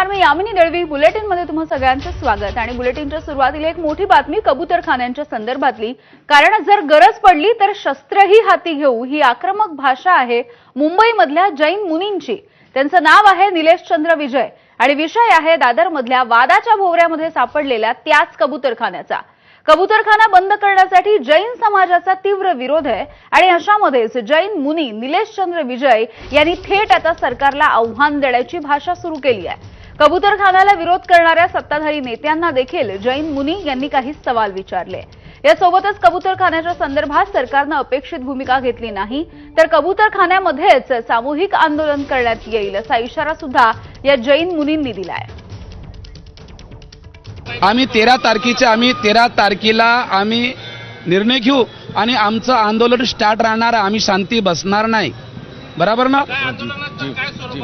नमस्कार मी यामिनी दळवी. बुलेटिनमध्ये तुम्हा सगळ्यांचं स्वागत. आणि बुलेटिनच्या सुरुवातीला एक मोठी बातमी कबूतरखान्यांच्या संदर्भातली. कारण जर गरज पडली तर शस्त्रही हाती घेऊ ही आक्रमक भाषा आहे मुंबईमधल्या जैन मुनींची. त्यांचं नाव आहे निलेश चंद्र विजय. आणि विषय आहे दादरमधल्या वादाच्या भोवऱ्यामध्ये सापडलेल्या त्याच कबूतरखान्याचा. कबूतरखाना बंद करण्यासाठी जैन समाजाचा तीव्र विरोध आहे. आणि अशामध्येच जैन मुनी निलेश चंद्र विजय यांनी थेट आता सरकारला आव्हान देण्याची भाषा सुरू केली आहे. कबूतरखान्याला विरोध करणाऱ्या सत्ताधारी नेत्यांना देखील जैन मुनी यांनी काही सवाल विचारले. यासोबतच कबूतरखान्याच्या संदर्भात सरकारनं अपेक्षित भूमिका घेतली नाही तर कबूतरखान्यामध्येच सामूहिक आंदोलन करण्यात येईल असा इशारा सुद्धा या जैन मुनींनी दिलाय. आम्ही तेरा तारखेचे आम्ही तेरा तारखेला आम्ही निर्णय घेऊ आणि आमचं आंदोलन स्टार्ट राहणार आम्ही शांती बसणार नाही. बरोबर ना?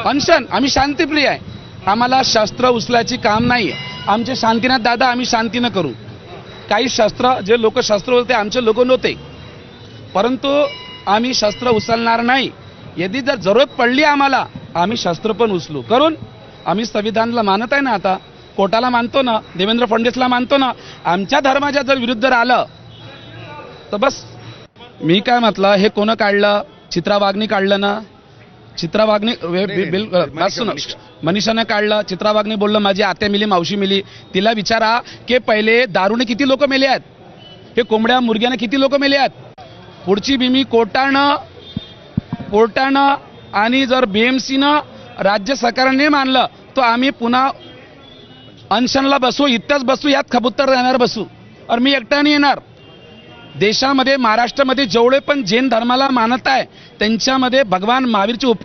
अनशन आम्ही शांतीप्रिय आहे. आम्हाला शस्त्र उचलायची काम नाही आमचे शांतीनाथ दादा आम्ही शांतीनं करू. काही शस्त्र जे लोक शस्त्र होते आमचे लोक नव्हते. परंतु आम्ही शस्त्र उचलणार नाही. यदि जर जरूरत पडली आम्हाला आम्ही शस्त्र पण उचलू. करून आम्ही संविधानला मानत आहे ना आता. कोर्टाला मानतो ना देवेंद्र फडणवीसला मानतो ना आमच्या धर्माच्या जर विरुद्ध आलं तर बस. मी काय म्हटलं हे कोणं काढलं? चित्रा वाघनी काढलं ना? चित्रा वाघनी बिल-. मनीषानं काढलं चित्रा वाघनी बोललं माझी आत्या मिली मावशी मिली. तिला विचारा की पहिले दारूने किती लोक मेले आहेत? हे कोंबड्या मुर्ग्याने किती लोक मेले आहेत? पुढची बिमी कोर्टानं कोर्टानं आणि जर बीएमसीनं राज्य सरकारने मानलं तर आम्ही पुन्हा अनशनला बसू इथंच बसू यात खबुत्तर राहणार बसू. और मी एकट्याने येणार. देशामध्ये महाराष्ट्रामध्ये जेवढे पण जैन धर्माला मानत आहे त्यांच्यामध्ये भगवान महावीरचे उपकार